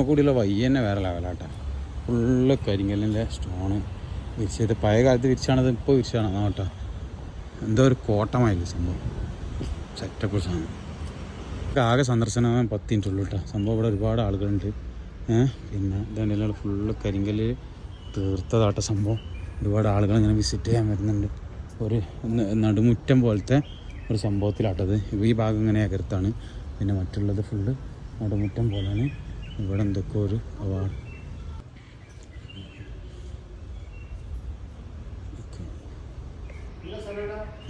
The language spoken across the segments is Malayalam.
കൂടിയുള്ള വയ്യ തന്നെ വേറെ ലെവലാട്ടോ ഫുള്ള് കരിങ്കല്ലിന്റെ സ്റ്റോണ് വിരിച്ചത് പഴയ കാലത്ത് വിരിച്ചാണത് ഇപ്പോൾ വിരിച്ചാണ് കേട്ടോ. എന്തോ ഒരു കോട്ടമായില്ല സംഭവം. സെറ്റപ്പ് സാധനം. ആകെ സന്ദർശനം പത്ത് ഉള്ളൂ കേട്ടോ. സംഭവം ഇവിടെ ഒരുപാട് ആളുകളുണ്ട്. പിന്നെ ഇതെല്ലാം ഫുള്ള് കരിങ്കല്ല് തീർത്തതാട്ട സംഭവം. ഒരുപാട് ആളുകൾ ഇങ്ങനെ വിസിറ്റ് ചെയ്യാൻ വരുന്നുണ്ട്. ഒരു നടുമുറ്റം പോലത്തെ ഒരു സംഭവത്തിലാട്ടത്. ഈ ഭാഗം ഇങ്ങനെ അകർത്താണ്. പിന്നെ മറ്റുള്ളത് ഫുള്ള് നടുമുറ്റം പോലെയാണ് ഇവിടെ എന്തൊക്കെ ഒരു അവാർഡ്?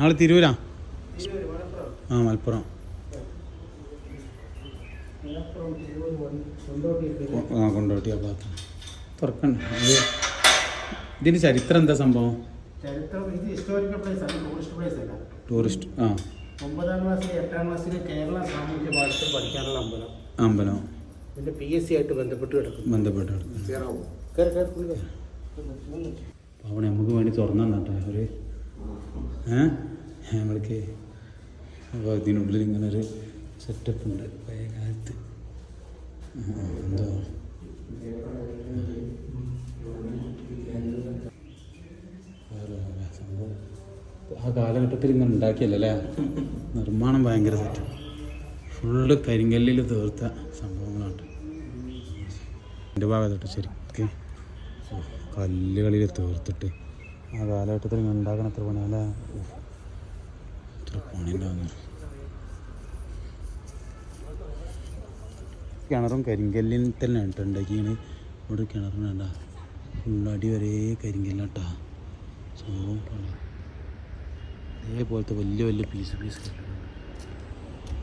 നാളെ തിരൂരാ? ആ മലപ്പുറം. ആ കൊണ്ടോട്ടിയ ഭാഗത്ത്. തുറക്കണ്ട. ഇത് ഇതിന്റെ ചരിത്രം എന്താ സംഭവം? ടൂറിസ്റ്റ് ആ. ഒമ്പതാം ക്ലാസ്സിൽ എട്ടാം ക്ലാസ്സിൽ കേരള സാമൂഹ്യ പാഠത്തിൽ പഠിക്കാനുള്ള അമ്പലം. അമ്പലം. ഇതിന്റെ പി എസ് സി ആയിട്ട് ബന്ധപ്പെട്ട് കിടക്കും ബന്ധപ്പെട്ട് കിടക്കും കയറി കയറി പുള്ളി അവനെ അവിടെ നമുക്ക് വേണ്ടി തുറന്നു തന്നാട്ടെ ഒരു ഏ? ഞങ്ങൾക്ക് അപ്പോൾ ഇതിനുള്ളിൽ ഇങ്ങനെ ഒരു സെറ്റപ്പ് ഉണ്ട്. പഴയ കാലത്ത്. എന്തോ. സംഭവം. ആ കാലഘട്ടത്തിൽ ഇങ്ങനെ ഉണ്ടാക്കിയല്ലേ? നിർമ്മാണം ഭയങ്കര സെറ്റ് ഫുള്ള് കരിങ്കല്ലിൽ തീർത്ത സംഭവങ്ങളാണ് എന്റെ ഭാഗത്തോട്ട് ശരിക്കും കല്ലുകളിൽ തീർത്തിട്ട് ആ കാലഘട്ടത്തിൽ ഇങ്ങനെ ഉണ്ടാക്കണ എത്ര പണിയല്ല എത്ര പണിയുണ്ടാകുന്നു കിണറും കരിങ്കല്ലിൽ തന്നെ കേട്ടോ ഉണ്ടാക്കിയാണ് ഇവിടെ കിണറിന് വേണ്ട. ഫുള്ളടി വരെ കരിങ്കല്ലാട്ടാ. സംഭവം പണി. ഇതേപോലത്തെ വലിയ വലിയ പീസ് പീസ് കല്ലുകൾ